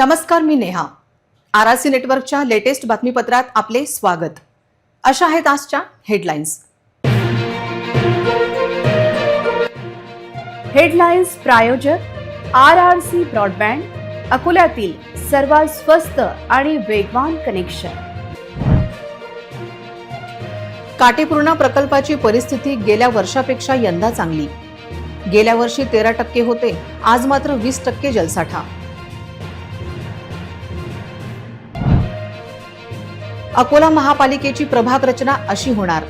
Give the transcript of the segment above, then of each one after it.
नमस्कार मी Neha. R R C नेटवर्कच्या लेटेस्ट बातमीपत्रात आपले स्वागत. अशा आहेत आजच्या हेडलाईन्स. हेडलाईन्स प्रायोजक आर आर सी ब्रॉडबँड अकोल्यातील सर्वात स्वस्त आणि वेगवान कनेक्शन. काटेपूर्णा प्रकल्पाची परिस्थिती गेल्या वर्षापेक्षा यंदा चांगली. गेल्या वर्षी तेरा टक्के होते आज मात्र वीस टक्के जलसाठा. अकोला महापालिकेची प्रभाग रचना अशी होणार.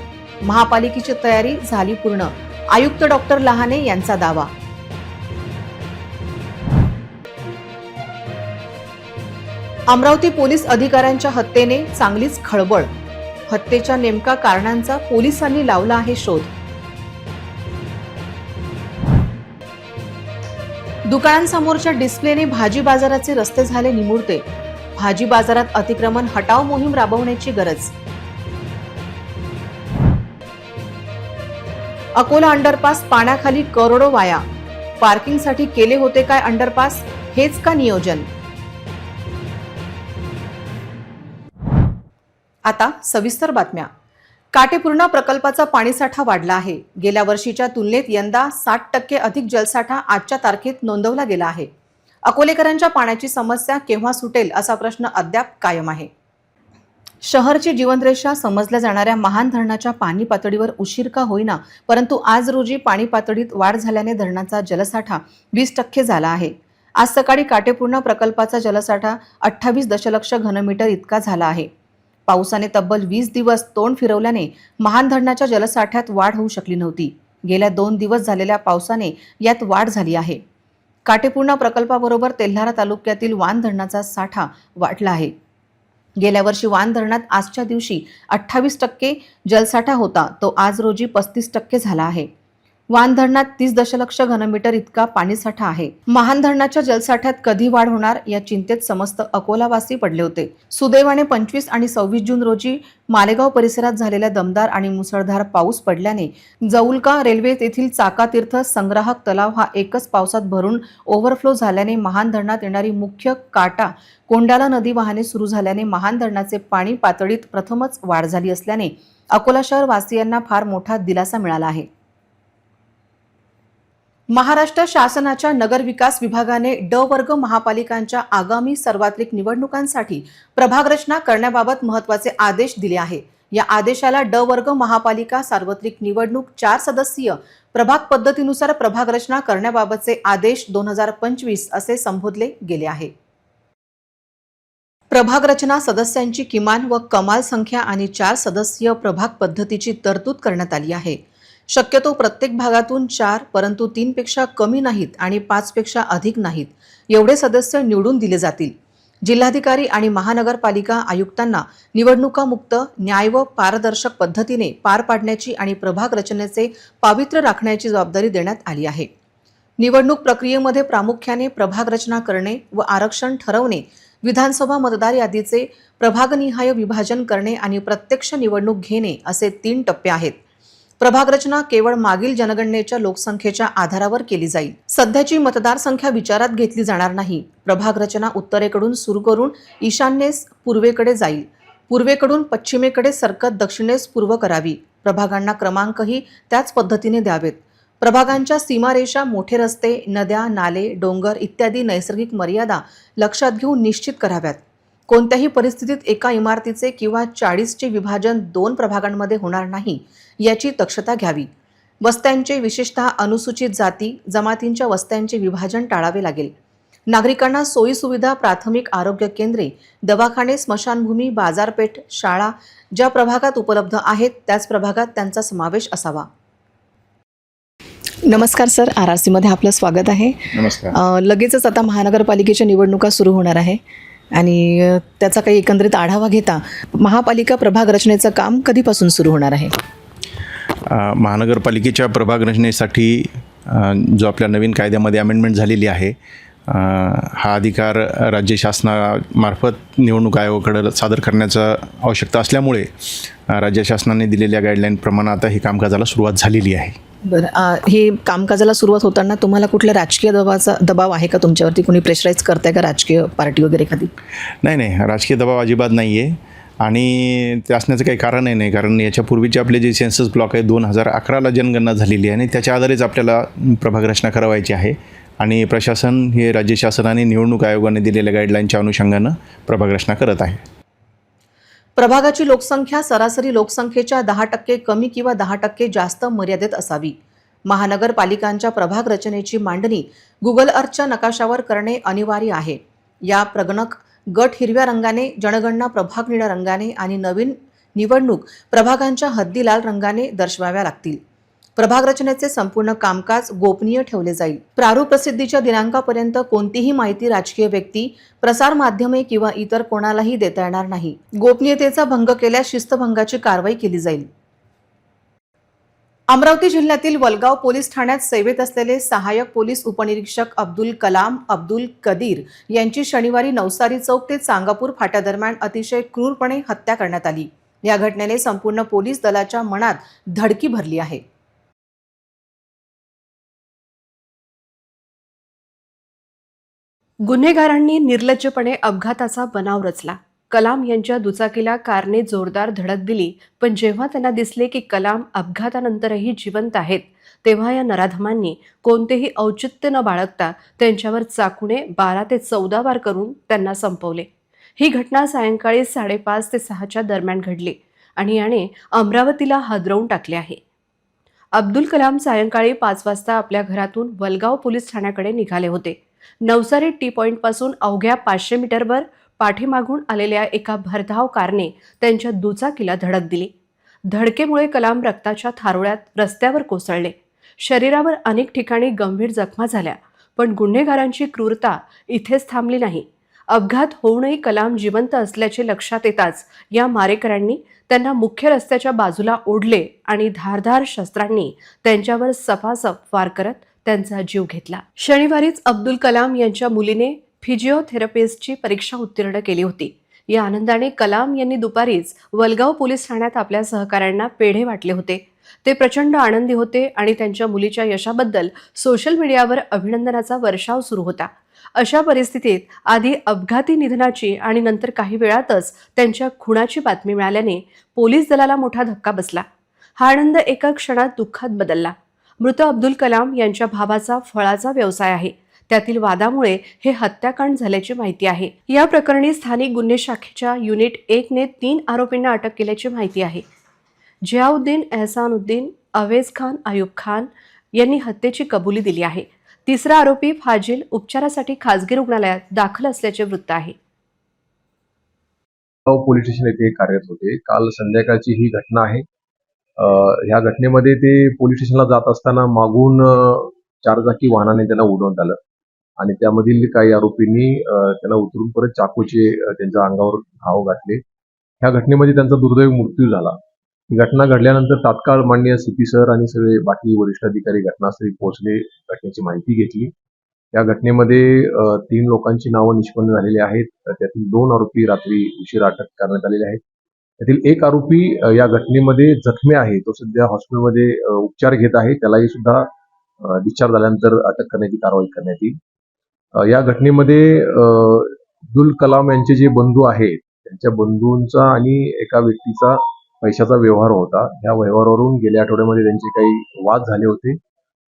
महापालिकेची तयारी झाली पूर्ण. आयुक्त डॉक्टर लहाने यांचा दावा. अमरावती पोलीस अधिकाऱ्यांच्या हत्येने चांगलीच खळबळ. हत्येच्या नेमका कारणांचा पोलिसांनी लावला आहे शोध. दुकानांसमोरच्या डिस्प्लेने भाजी बाजाराचे रस्ते झाले निमुळते भाजी बाजारात अतिक्रमण हटाव मोहीम राबवण्याची गरज. अकोला अंडरपास पाण्याखाली करोडो वाया. पार्किंगसाठी केले होते काय अंडरपास? हेच का नियोजन? आता सविस्तर बातम्या. काटेपूर्णा प्रकल्पाचा पाणीसाठा वाढला आहे. गेल्या वर्षीच्या तुलनेत यंदा साठ टक्के अधिक जलसाठा आजच्या तारखेत नोंदवला गेला आहे. अकोलेकरांच्या पाण्याची समस्या केव्हा सुटेल असा प्रश्न अद्याप कायम आहे. शहरची जीवनरेषा समजल्या जाणाऱ्या महान धरणाच्या पाणी पातळीवर उशीर का होईना परंतु आज रोजी पाणी पातळीत वाढ झाल्याने धरणाचा जलसाठा वीस टक्के झाला आहे. आज सकाळी काटेपूर्णा प्रकल्पाचा जलसाठा अठ्ठावीस दशलक्ष घनमीटर इतका झाला आहे. पावसाने तब्बल वीस दिवस तोंड फिरवल्याने महान धरणाच्या जलसाठ्यात वाढ होऊ शकली नव्हती. गेल्या दोन दिवस झालेल्या पावसाने यात वाढ झाली आहे. काटेपूर्णा प्रकल्पाबरोबर तेल्हारा तालुक्यातील वान धरणाचा साठा वाढला आहे. गेल्या वर्षी वान धरणात आजच्या दिवशी अठ्ठावीस टक्के जलसाठा होता. तो आज रोजी पस्तीस टक्के झाला आहे. वान धरणात तीस दशलक्ष घनमीटर इतका पाणीसाठा आहे. महान धरणाच्या जलसाठ्यात कधी वाढ होणार या चिंतेत समस्त अकोलावासी पडले होते. सुदैवाने पंचवीस आणि सव्वीस जून रोजी मालेगाव परिसरात झालेल्या दमदार आणि मुसळधार पाऊस पडल्याने जौलका रेल्वे येथील चाकातीर्थ संग्राहक तलाव हा एकच पावसात भरून ओव्हरफ्लो झाल्याने महान धरणात येणारी मुख्य काटा कोंडाला नदी वाहने सुरू झाल्याने महान धरणाचे पाणी पातळीत प्रथमच वाढ झाली असल्याने अकोला शहर वासियांना फार मोठा दिलासा मिळाला आहे. महाराष्ट्र शासनाच्या नगर विकास विभागाने ड वर्ग महापालिकांच्या आगामी सार्वत्रिक निवडणुकांसाठी प्रभागरचना करण्याबाबत महत्त्वाचे आदेश दिले आहे. या आदेशाला ड वर्ग महापालिका सार्वत्रिक निवडणूक चार सदस्यीय प्रभाग पद्धतीनुसार प्रभागरचना करण्याबाबतचे आदेश दोन हजार पंचवीस असे संबोधले गेले आहे. प्रभाग रचना सदस्यांची किमान व कमाल संख्या आणि चार सदस्यीय प्रभाग पद्धतीची तरतूद करण्यात आली आहे. शक्यतो प्रत्येक भागातून चार परंतु तीनपेक्षा कमी नाहीत आणि पाचपेक्षा अधिक नाहीत एवढे सदस्य निवडून दिले जातील. जिल्हाधिकारी आणि महानगरपालिका आयुक्तांना निवडणुकामुक्त न्याय व पारदर्शक पद्धतीने पार पाडण्याची आणि प्रभाग रचनेचे पावित्र्य राखण्याची जबाबदारी देण्यात आली आहे. निवडणूक प्रक्रियेमध्ये प्रामुख्याने प्रभाग रचना करणे व आरक्षण ठरवणे विधानसभा मतदार यादीचे प्रभागनिहाय विभाजन करणे आणि प्रत्यक्ष निवडणूक घेणे असे तीन टप्पे आहेत. प्रभाग रचना केवळ मागील जनगणनेच्या लोकसंख्येच्या आधारावर केली जाईल. सध्याची मतदार संख्या विचारात घेतली जाणार नाही. प्रभाग रचना उत्तरेकडून सुरू करून ईशान्येस पूर्वेकडे जाईल. पूर्वेकडून पश्चिमेकडे सरकत दक्षिणेस पूर्व करावी. प्रभागांना क्रमांकही त्याच पद्धतीने द्यावेत. प्रभागांच्या सीमारेषा मोठे रस्ते नद्या नाले डोंगर इत्यादी नैसर्गिक मर्यादा लक्षात घेऊन निश्चित कराव्यात. कोणत्याही परिस्थितीत एका इमारतीचे किंवा चाळीसचे विभाजन दोन प्रभागांमध्ये होणार नाही. याची दक्षता घ्यावी. वस्त्यांचे विशेषतः अनुसूचित जाती जमातींच्या वस्त्यांचे विभाजन टाळावे लागेल. नागरिकांना सोयीसुविधा प्राथमिक आरोग्य केंद्रे दवाखाने स्मशानभूमी बाजारपेठ शाळा ज्या प्रभागात उपलब्ध आहेत त्याच प्रभागात त्यांचा समावेश असावा. नमस्कार सर आर आर सीमध्ये आपलं स्वागत आहे. नमस्कार. लगेचच आता महानगरपालिकेच्या निवडणुका सुरू होणार आहे. आणि त्याचा काही एकंदरीत आढावा घेता महापालिका प्रभाग रचनेचं काम कधीपासून सुरू होणार आहे? महानगरपालिकेच्या प्रभाग रचनेसाठी जो आपल्या नवीन कायद्यामध्ये अमेंडमेंट झालेली आहे हा अधिकार राज्य शासनामार्फत निवडणूक आयोगाकडे सादर करण्याचा आवश्यकता असल्यामुळे राज्य शासनाने दिलेल्या गाईडलाईनप्रमाणे आता ही कामकाजाला सुरुवात झालेली आहे. बरं हे कामकाजाला सुरुवात होताना तुम्हाला कुठल्या राजकीय दबावाचा दबाव आहे का तुमच्यावरती? कोणी प्रेशराईज करताय का राजकीय पार्टी वगैरे एखादी? नाही नाही राजकीय दबाव अजिबात नाही आहे आणि ते असण्याचं काही कारणही नाही कारण याच्यापूर्वीचे आपले जे सेन्सस ब्लॉक आहे दोन हजार अकराला जनगणना झालेली आहे आणि त्याच्या आधारेच आपल्याला प्रभाग रचना करावायची आहे. आणि प्रशासन हे राज्य शासनाने निवडणूक आयोगाने दिलेल्या गाईडलाईनच्या अनुषंगानं प्रभाग रचना करत आहे. प्रभागाची लोकसंख्या सरासरी लोकसंख्येच्या दहा टक्के कमी किंवा दहा टक्के जास्त मर्यादेत असावी. महानगरपालिकांच्या प्रभाग रचनेची मांडणी गुगल अर्थच्या नकाशावर करणे अनिवार्य आहे. या प्रगणक गट हिरव्या रंगाने जनगणना प्रभाग निळ्या रंगाने आणि नवीन निवडणूक प्रभागांच्या हद्दी लाल रंगाने दर्शवाव्या लागतील. प्रभाग रचनेचे संपूर्ण कामकाज गोपनीय ठेवले जाईल. प्रारूप प्रसिद्धीच्या दिनांकापर्यंत कोणतीही माहिती राजकीय व्यक्ती प्रसार माध्यमे किंवा इतर कोणालाही देता येणार नाही. गोपनीयतेचा भंग केल्यास शिस्तभंगाची कारवाई केली जाईल. अमरावती जिल्ह्यातील वलगाव पोलीस ठाण्यात सेवेत असलेले सहाय्यक पोलीस उपनिरीक्षक अब्दुल कलाम अब्दुल कदीर यांची शनिवारी नवसारी चौक ते चांगापूर फाट्यादरम्यान अतिशय क्रूरपणे हत्या करण्यात आली. या घटनेने संपूर्ण पोलीस दलाच्या मनात धडकी भरली आहे. गुन्हेगारांनी निर्लज्जपणे अपघाताचा बनाव रचला. कलाम यांच्या दुचाकीला कारने जोरदार धडक दिली. पण जेव्हा त्यांना दिसले की कलाम अपघातानंतरही जिवंत आहेत तेव्हा या नराधमांनी कोणतेही औचित्य न बाळगता त्यांच्यावर चाकूने बारा ते चौदा वार करून त्यांना संपवले. ही घटना सायंकाळी साडेपाच ते सहाच्या दरम्यान घडली आणि याने अमरावतीला हादरवून टाकले आहे. अब्दुल कलाम सायंकाळी पाच वाजता आपल्या घरातून वलगाव पोलीस ठाण्याकडे निघाले होते. नवसारी टी पॉईंटपासून अवघ्या पाचशे मीटरवर पाठीमागून आलेल्या एका भरधाव कारने त्यांच्या दुचाकीला धडक दिली. धडकेमुळे कलाम रक्ताच्या थारोळ्यात रस्त्यावर कोसळले. शरीरावर अनेक ठिकाणी गंभीर जखमा झाल्या पण गुन्हेगारांची क्रूरता इथेच थांबली नाही. अपघात होऊनही कलाम जिवंत असल्याचे लक्षात येताच या मारेकऱ्यांनी त्यांना मुख्य रस्त्याच्या बाजूला ओढले आणि धारधार शस्त्रांनी त्यांच्यावर सफासफ वार करत त्यांचा जीव घेतला. शनिवारीच अब्दुल कलाम यांच्या मुलीने फिजिओथेरपिस्टची परीक्षा उत्तीर्ण केली होती. या आनंदाने कलाम यांनी दुपारीच वलगाव पोलीस ठाण्यात आपल्या सहकाऱ्यांना पेढे वाटले होते. ते प्रचंड आनंदी होते आणि त्यांच्या मुलीच्या यशाबद्दल सोशल मीडियावर अभिनंदनाचा वर्षाव सुरू होता. अशा परिस्थितीत आधी अपघाती निधनाची आणि नंतर काही वेळातच त्यांच्या खुणाची बातमी मिळाल्याने पोलीस दलाला मोठा धक्का बसला. हा आनंद एका क्षणात दुःखात बदलला. मृत अब्दुल कलाम यांच्या भावाचा फळाचा व्यवसाय आहे. त्यातील वादामुळे हे हत्याकांड झाल्याची माहिती आहे. या प्रकरणी स्थानिक गुन्हे शाखेच्या युनिट एकने तीन आरोपींना अटक केल्याची माहिती आहे. जियाउद्दीन एहसानुद्दीन अवेज खान अयूब खान यांनी हत्येची कबुली दिली आहे. तिसरा आरोपी फाजिल उपचारासाठी खासगी रुग्णालयात दाखल असल्याचे वृत्त आहे. पोलीस स्टेशन येथे कार्यरत होते. काल संध्याकाळची ही घटना आहे. ह्या घटनेमध्ये ते पोलीस स्टेशनला जात असताना मागून चारचाकी वाहनाने त्यांना उडवण्यात आलं आणि त्यामधील काही आरोपींनी त्याला त्यांना उतरून परत चाकूचे त्यांच्या अंगावर घाव घातले. ह्या घटनेमध्ये त्यांचा दुर्दैवी मृत्यू झाला. ही घटना घडल्यानंतर तात्काळ माननीय सीपी सर आणि सगळे बाकी वरिष्ठ अधिकारी घटनास्थळी पोहोचले घटनेची माहिती घेतली. या घटनेमध्ये तीन लोकांची नावं निष्पन्न झालेली आहेत. त्यातील दोन आरोपी रात्री उशिरा अटक करण्यात आलेले आहेत. त्यातील एक आरोपी या घटनेमध्ये जखमी आहे. तो सध्या हॉस्पिटलमध्ये उपचार घेत आहे. त्यालाही सुद्धा डिस्चार्ज झाल्यानंतर अटक करण्याची कारवाई करण्यात येईल. या घटनेमध्ये अ, अब्दुल कलाम यांचे जे बंधू आहेत त्यांच्या बंधूंचा आणि एका व्यक्तीचा पैशाचा व्यवहार होता. ह्या व्यवहारावरून गेल्या आठवड्यामध्ये त्यांचे काही वाद झाले होते.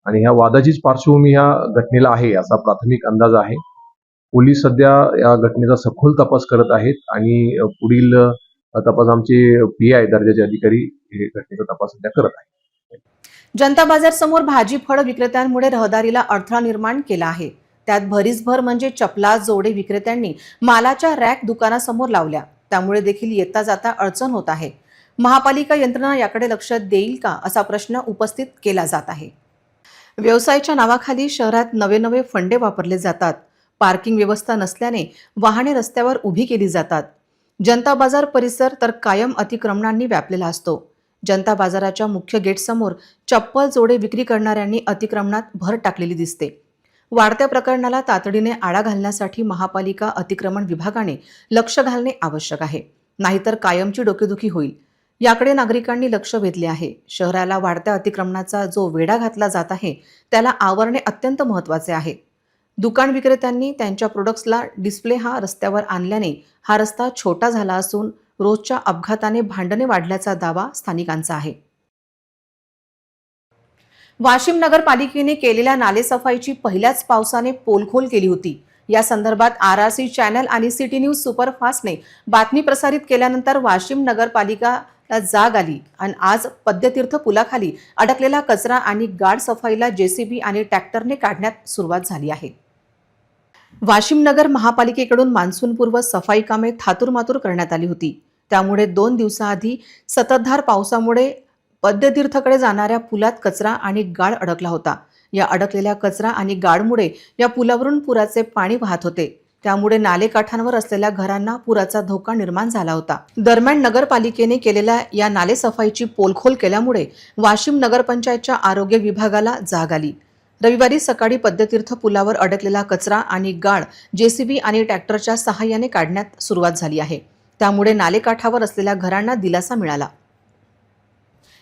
आणि ह्या वादाचीच पार्श्वभूमी ह्या घटनेला आहे असा प्राथमिक अंदाज आहे. पोलीस सध्या या घटनेचा सखोल तपास करत आहेत आणि पुढील तपास आमचे पी आय दर्जाचे अधिकारी हे घटनेचा तपास सध्या करत आहेत. जनता बाजार समोर भाजी फळ विक्रेत्यांमुळे रहदारीला अडथळा निर्माण केला आहे. त्यात भरीसभर म्हणजे चपला जोडे विक्रेत्यांनी मालाच्या रॅक दुकानासमोर लावल्या. त्यामुळे देखील येता जाता अडचण होत आहे. महापालिका यंत्रणा याकडे लक्ष देईल का असा प्रश्न उपस्थित केला जात आहे. व्यवसायाच्या नावाखाली शहरात नवे नवे फंडे वापरले जातात. पार्किंग व्यवस्था नसल्याने वाहने रस्त्यावर उभी केली जातात. जनता बाजार परिसर तर कायम अतिक्रमणांनी व्यापलेला असतो. जनता बाजाराच्या मुख्य गेटसमोर चप्पल जोडे विक्री करणाऱ्यांनी अतिक्रमणात भर टाकलेली दिसते. वाढत्या प्रकरणाला तातडीने आळा घालण्यासाठी महापालिका अतिक्रमण विभागाने लक्ष घालणे आवश्यक आहे. नाहीतर कायमची डोकेदुखी होईल. याकडे नागरिकांनी लक्ष वेधले आहे. शहराला वाढत्या अतिक्रमणाचा जो वेढा घातला जात आहे त्याला आवरणे अत्यंत महत्त्वाचे आहे. दुकान विक्रेत्यांनी त्यांच्या प्रोडक्ट्सला डिस्प्ले हा रस्त्यावर आणल्याने हा रस्ता छोटा झाला असून रोजच्या अपघाताने भांडणे वाढल्याचा दावा स्थानिकांचा आहे. वाशिम नगरपालिकेने केलेल्या नालेसफाईची पहिल्याच पावसाने पोलखोल केली होती. या संदर्भात आर आर सी चॅनल आणि सिटी न्यूज सुपरफास्टने बातमी प्रसारित केल्यानंतर वाशिम नगरपालिकाला जाग आली आणि आज पद्यतीर्थ पुलाखाली अडकलेला कचरा आणि गाड सफाईला जेसीबी आणि ट्रॅक्टरने काढण्यात सुरुवात झाली आहे. वाशिम नगर महापालिकेकडून मान्सूनपूर्व सफाई कामे थातुरमातुर करण्यात आली होती. त्यामुळे दोन दिवसाआधी सततधार पावसामुळे पद्यतीर्थकडे जाणाऱ्या पुलात कचरा आणि गाळ अडकला होता. या अडकलेल्या कचरा आणि गाळमुळे या पुलावरून पुराचे पाणी वाहत होते. त्यामुळे नालेकाठांवर असलेल्या घरांना पुराचा धोका निर्माण झाला होता. दरम्यान नगरपालिकेने केलेल्या या नालेसफाईची पोलखोल केल्यामुळे वाशिम नगरपंचायतच्या आरोग्य विभागाला जाग आली. रविवारी सकाळी पद्यतीर्थ पुलावर अडकलेला कचरा आणि गाळ जेसीबी आणि ट्रॅक्टरच्या सहाय्याने काढण्यात सुरुवात झाली आहे. त्यामुळे नालेकाठावर असलेल्या घरांना दिलासा मिळाला.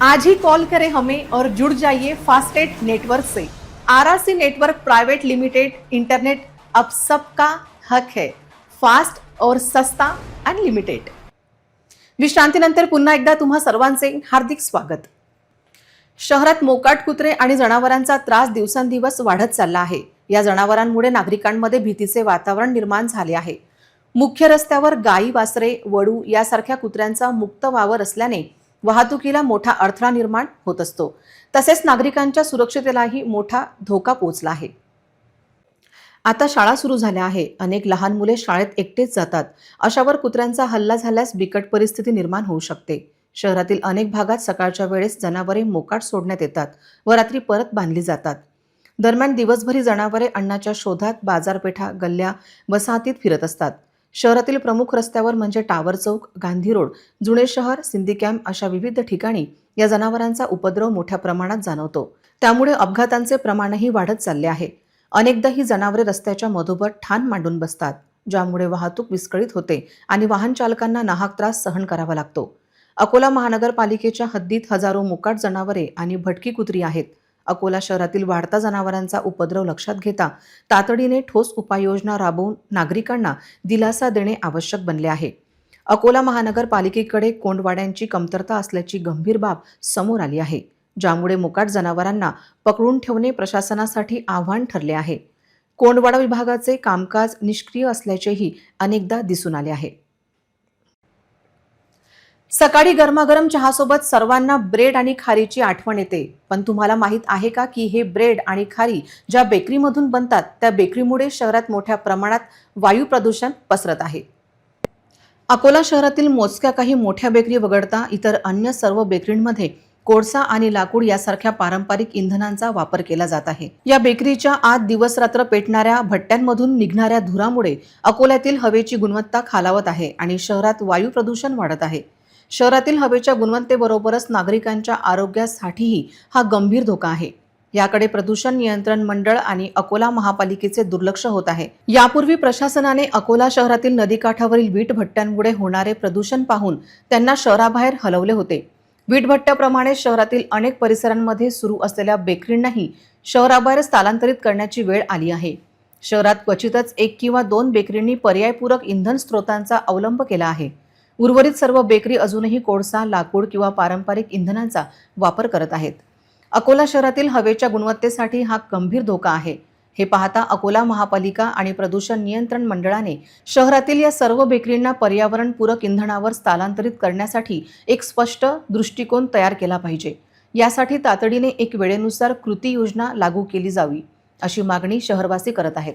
आज ही कॉल करें हमें और जुड़ जाइए फास्टेट नेटवर्क से। RRC network private limited internet अब सबका हक है। फास्ट और सस्ता अनलिमिटेड विश्रांतीनंतर पुन्हा एकदा तुम्हा सर्वांचे हार्दिक स्वागत। शहरात मोकाट कुत्रे आणि जनावरांचा त्रास दिवसेंदिवस वाढत चालला आहे. या जनावरांमुळे नागरिकांमध्ये भीतीचे वातावरण निर्माण झाले आहे. मुख्य रस्त्यावर गायी वासरे वडू यासारख्या कुत्र्यांचा मुक्त वावर असल्याने वाहतुकीला मोठा अडथळा निर्माण होत असतो. तसेच नागरिकांच्या सुरक्षितेलाही मोठा धोका पोहोचला आहे. आता शाळा सुरू झाल्या आहे. अनेक लहान मुले शाळेत एकटेच जातात. अशावर कुत्र्यांचा हल्ला झाल्यास बिकट परिस्थिती निर्माण होऊ शकते. शहरातील अनेक भागात सकाळच्या वेळेस जनावरे मोकाट सोडण्यात येतात व रात्री परत बांधली जातात. दरम्यान दिवसभरी जनावरे अन्नाच्या शोधात बाजारपेठा गल्ल्या वसाहतीत फिरत असतात. शहरातील प्रमुख रस्त्यावर म्हणजे टावर चौक गांधी रोड जुने शहर सिंधी कॅम्प अशा विविध ठिकाणी या जनावरांचा उपद्रव मोठ्या प्रमाणात जाणवतो. त्यामुळे अपघातांचे प्रमाणही वाढत चालले आहे. अनेकदा ही जनावरे रस्त्याच्या मधोमध ठाण मांडून बसतात ज्यामुळे वाहतूक विस्कळीत होते आणि वाहन चालकांना नाहक त्रास सहन करावा लागतो. अकोला महानगरपालिकेच्या हद्दीत हजारो मुकाट जनावरे आणि भटकी कुत्री आहेत. अकोला शहरातील वाढता जनावरांचा उपद्रव लक्षात घेता तातडीने ठोस उपाययोजना राबवून नागरिकांना दिलासा देणे आवश्यक बनले आहे. अकोला महानगरपालिकेकडे कोंडवाड्यांची कमतरता असल्याची गंभीर बाब समोर आली आहे ज्यामुळे मुकाट जनावरांना पकडून ठेवणे प्रशासनासाठी आव्हान ठरले आहे. कोंडवाडा विभागाचे कामकाज निष्क्रिय असल्याचेही अनेकदा दिसून आले आहे. सकाळी गरमागरम चहासोबत सर्वांना ब्रेड आणि खारीची आठवण येते. पण तुम्हाला माहीत आहे का की हे ब्रेड आणि खारी ज्या बेकरीमधून बनतात त्या बेकरीमुळे शहरात मोठ्या प्रमाणात वायू प्रदूषण पसरत आहे. अकोला शहरातील मोजक्या काही मोठ्या बेकरी वगळता इतर अन्य सर्व बेकरींमध्ये कोळसा आणि लाकूड यासारख्या पारंपरिक इंधनांचा वापर केला जात आहे. या बेकरीच्या आत दिवसरात्र पेटणाऱ्या भट्ट्यांमधून निघणाऱ्या धुरामुळे अकोल्यातील हवेची गुणवत्ता खालावत आहे आणि शहरात वायू प्रदूषण वाढत आहे. शहरातील हवेच्या गुणवत्तेबरोबरच नागरिकांच्या आरोग्यासाठीही हा गंभीर धोका आहे. याकडे प्रदूषण नियंत्रण मंडळ आणि अकोला महापालिकेचे दुर्लक्ष होत आहे. यापूर्वी प्रशासनाने अकोला शहरातील नदीकाठावरील वीटभट्ट्यांमुळे होणारे प्रदूषण पाहून त्यांना शहराबाहेर हलवले होते. वीटभट्ट्याप्रमाणे शहरातील अनेक परिसरांमध्ये सुरू असलेल्या बेकरींनाही शहराबाहेर स्थलांतरित करण्याची वेळ आली आहे. शहरात क्वचितच एक किंवा दोन बेकरींनी पर्यायपूरक इंधन स्रोतांचा अवलंब केला आहे. उर्वरित सर्व बेकरी अजूनही कोळसा लाकूड किंवा पारंपरिक इंधनांचा वापर करत आहेत. अकोला शहरातील हवेच्या गुणवत्तेसाठी हा गंभीर धोका आहे. हे पाहता अकोला महापालिका आणि प्रदूषण नियंत्रण मंडळाने शहरातील या सर्व बेकरींना पर्यावरणपूरक इंधनावर स्थलांतरित करण्यासाठी एक स्पष्ट दृष्टिकोन तयार केला पाहिजे. यासाठी तातडीने एक वेळेनुसार कृती योजना लागू केली जावी अशी मागणी शहरवासी करत आहेत.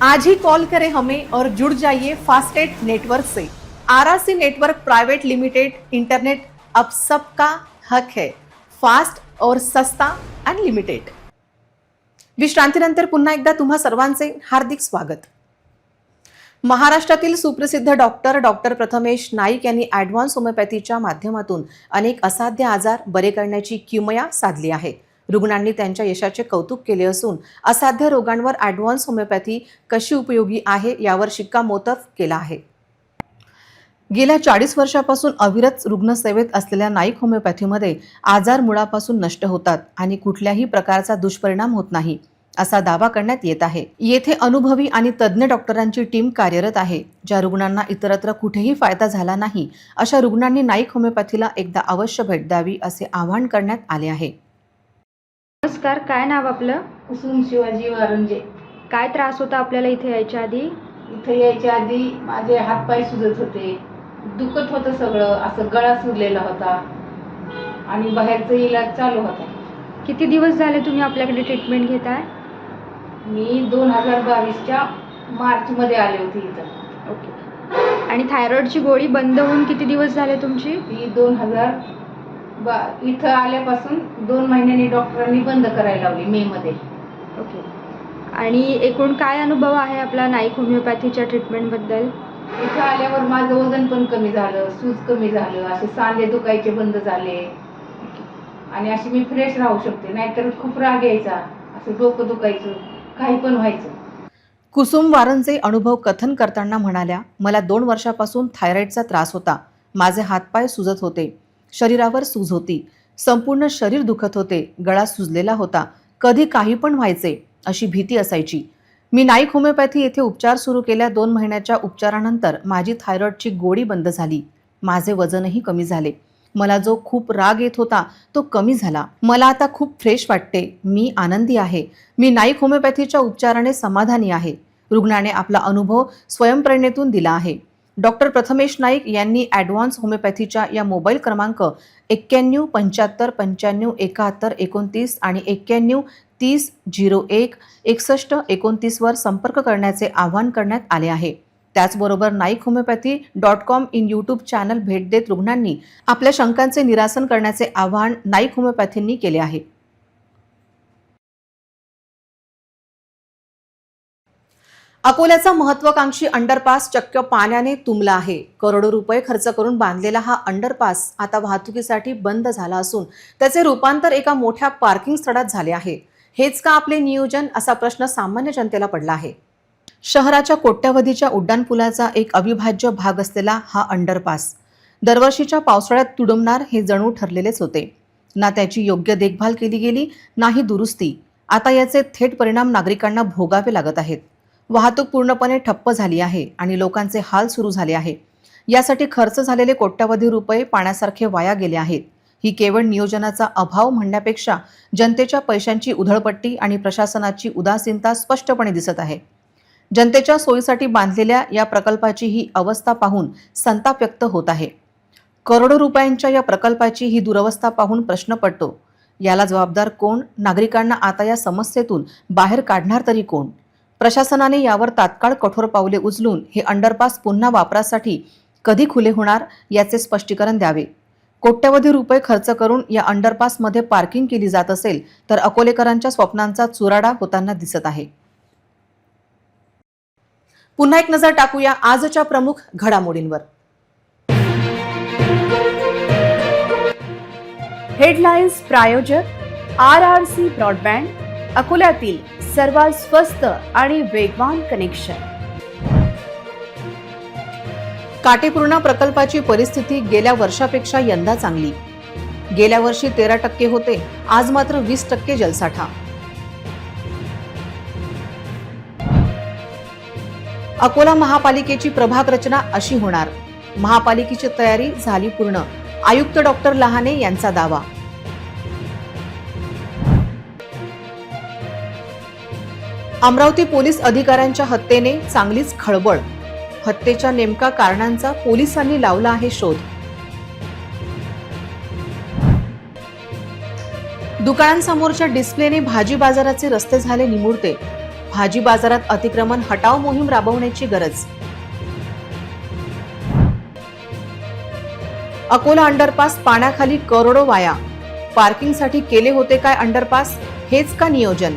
आज ही कॉल करें हमें और जुड़ जाइए फास्टेट नेटवर्क से। RRC network private limited internet अब सबका हक है। फास्ट और सस्ता अनलिमिटेड विश्रांतीनंतर पुन्हा एकदा तुम्हा सर्वांचे हार्दिक स्वागत। महाराष्ट्रातील सुप्रसिद्ध डॉक्टर डॉक्टर प्रथमेश नाईक यांनी ॲडव्हान्स होमिओपॅथीच्या माध्यमातून अनेक असाध्य आजार बरे करण्याची किमया साधली आहे. रुग्णांनी त्यांच्या यशाचे कौतुक केले असून असाध्य रोगांवर ॲडव्हान्स होमिओपॅथी कशी उपयोगी आहे यावर शिक्कामोर्तब केला आहे. गेल्या चाळीस वर्षापासून अविरत रुग्णसेवेत असलेल्या नाईक होमिओपॅथीमध्ये आजार मुळापासून नष्ट होतात आणि कुठल्याही प्रकारचा दुष्परिणाम होत नाही असा दावा करण्यात येत आहे. येथे अनुभवी आणि तज्ज्ञ डॉक्टरांची टीम कार्यरत आहे ज्या रुग्णांना इतरत्र कुठेही फायदा झाला नाही अशा रुग्णांनी नाईक होमिओपॅथीला एकदा अवश्य भेट द्यावी असे आवाहन करण्यात आले आहे. नमस्कार काय नाव आपलं? कुसुम शिवाजी वारंजे. काय त्रास होता आपल्याला इथे यायच्या आधी? इथं यायच्या आधी माझे हातपाय सुजत होते. दुखत होतं सगळं असं गळा सुजलेला होता. आणि बाहेरचा इलाज चालू होता. किती दिवस झाले तुम्ही आपल्याकडे ट्रीटमेंट घेताय? मी दोन हजार बावीसच्या मार्चमध्ये आले होते इथं. ओके. आणि थायरॉइडची गोळी बंद होऊन किती दिवस झाले तुमची? ती दोन हजार बा इथं आल्यापासून दोन महिन्यांनी डॉक्टरांनी बंद करायला लावली मेमध्ये ओके. आणि एकूण काय अनुभव आहे आपला नाईक होमिओपॅथीच्या ट्रीटमेंटबद्दल इथं आल्यावर माझं वजन पण कमी झालं सूज कमी झालं असे सांधे दुखायचे बंद झाले. आणि अशी मी फ्रेश राहू शकते नाहीतर खूप राग यायचा असं डोकं दुखायचं काही पण व्हायचं. कुसुम वारंचे अनुभव कथन करताना म्हणाल्या मला दोन वर्षापासून थायरॉईडचा त्रास होता. माझे हातपाय सुजत होते. शरीरावर सूज होती. संपूर्ण शरीर दुखत होते. गळा सुजलेला होता. कधी काही पण व्हायचे अशी भीती असायची. मी नाईक होमिओपॅथी येथे उपचार सुरू केल्या दोन महिन्याच्या उपचारानंतर माझी थायरॉईडची गोळी बंद झाली. माझे वजनही कमी झाले. मला जो खूप राग येत होता तो कमी झाला. मला आता खूप फ्रेश वाटते. मी आनंदी आहे. मी नाईक होमिओपॅथीच्या उपचाराने समाधानी आहे. रुग्णाने आपला अनुभव स्वयंप्रेरणेतून दिला आहे. डॉक्टर प्रथमेश नाईक यांनी ॲडव्हान्स होमिओपॅथीच्या या मोबाईल क्रमांक एक्क्याण्णव पंच्याहत्तर पंच्याण्णव एकाहत्तर एकोणतीस आणि एक्क्याण्णव तीस झिरो एक एकसष्ट एकोणतीसवर संपर्क करण्याचे आवाहन करण्यात आले आहे. त्याचबरोबर Naik homeopathy dot com in YouTube channel भेट देत रुग्णांनी आपल्या शंकांचे निरासन करण्याचे आवाहन नाईक होमिओपॅथींनी केले आहे. अकोल्याचा महत्वाकांक्षी अंडरपास चक्क पाण्याने तुंबला आहे. करोडो रुपये खर्च करून बांधलेला हा अंडरपास आता वाहतुकीसाठी बंद झाला असून त्याचे रूपांतर एका मोठ्या पार्किंग स्थळात झाले आहे. हेच का आपले नियोजन असा प्रश्न सामान्य जनतेला पडला आहे. शहराच्या कोट्यावधीच्या उड्डाणपुलाचा एक अविभाज्य भाग असलेला हा अंडरपास दरवर्षीच्या पावसाळ्यात तुडुंबणार हे जणू ठरलेलेच होते. ना त्याची योग्य देखभाल केली गेली नाही दुरुस्ती. आता याचे थेट परिणाम नागरिकांना भोगावे लागत आहेत. वाहतूक पूर्णपणे ठप्प झाली आहे आणि लोकांचे हाल सुरू झाले आहे. यासाठी खर्च झालेले कोट्यावधी रुपये पाण्यासारखे वाया गेले आहेत. ही केवळ नियोजनाचा अभाव म्हणण्यापेक्षा जनतेच्या पैशांची उधळपट्टी आणि प्रशासनाची उदासीनता स्पष्टपणे दिसत आहे. जनतेच्या सोयीसाठी बांधलेल्या या प्रकल्पाची ही अवस्था पाहून संताप व्यक्त होत आहे. करोडो रुपयांच्या या प्रकल्पाची ही दुरवस्था पाहून प्रश्न पडतो. याला जबाबदार कोण? नागरिकांना आता या समस्येतून बाहेर काढणार तरी कोण? प्रशासनाने यावर तात्काळ कठोर पावले उचलून हे अंडरपास पुन्हा वापरासाठी कधी खुले होणार याचे स्पष्टीकरण द्यावे. कोट्यवधी रुपये खर्च करून या अंडरपासमध्ये पार्किंग केली जात असेल तर अकोलेकरांच्या स्वप्नांचा चुराडा होताना दिसत आहे. पुन्हा एक नजर टाकूया आजच्या प्रमुख घडामोडींवर. हेडलाईन्स प्रायोजक आर आर सी ब्रॉडबँड अकोल्यातील सर्वात स्वस्त आणि वेगवान कनेक्शन काटेपूर्णा प्रकल्पाची परिस्थिती गेल्या वर्षापेक्षा यंदा चांगली. गेल्या वर्षी तेरा टक्के होते आज मात्र वीस टक्के जलसाठा. अकोला महापालिकेची प्रभाग रचना अशी होणार. महापालिकेची तयारी झाली पूर्ण. आयुक्त डॉक्टर लहाने यांचा दावा. अमरावती पोलीस अधिकाऱ्यांच्या हत्येने चांगलीच खळबळ. हत्येच्या नेमका कारणांचा पोलिसांनी लावला आहे शोध. दुकानांसमोरच्या डिस्प्लेने भाजी बाजाराचे रस्ते झाले निमुळते. भाजी बाजारात अतिक्रमण हटाव मोहीम राबवण्याची गरज. अकोला अंडरपास पाण्याखाली करोडो वाया. पार्किंगसाठी केले होते काय अंडरपास? हेच का नियोजन?